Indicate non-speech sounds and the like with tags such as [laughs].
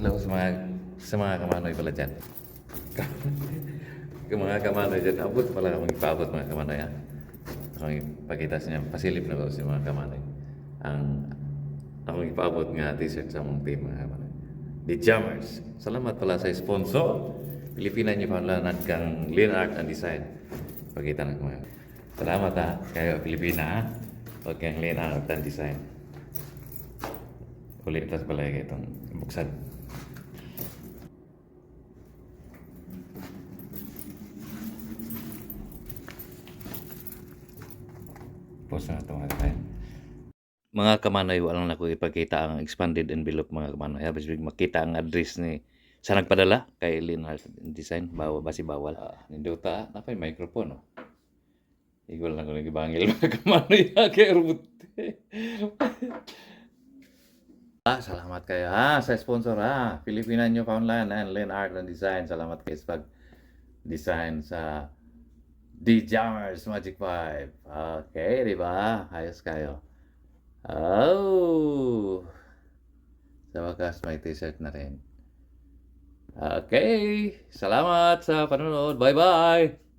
Hello sa mga, sa mga kamanoy pala dyan. [laughs] Mga kamanoy dyan, abot pala akong ipaabot mga kamanoy ha. Akong ipakita sa inyo, pasilip na ko sa mga kamanoy. Ang akong ipaabot nga t-shirt sa mong team mga kamanoy. The Jammers. Salamat pala sa sponsor. Pilipina niyo panlanan kang Lean Art and Design. Pakita na ko mga. Salamat ha. Kayo Pilipina ha. Huwag kang Lean Art and Design. Ulit tas pala itong buksan. Post na ito mga kamanoy, walang na ko ipakita ang expanded envelope mga kamanoy. Habis big makita ang address ni sa nagpadala kay Leonard Design. Bawal ba si bawal? Uh, Ninduta, napay microphone oh. Igual na ko nagibangil [laughs] mga kamanoy. Kay Robot. [laughs] Ah, salamat kayo ha sa sponsor ha. Filipina New Foundland and Len Art and Design. Salamat kayo sa pag-design sa The Jammers Magic 5. Okay, di ba? Ayos kayo. Oh! Sa wakas, may t-shirt na rin. Okay. Salamat sa panonood. Bye-bye!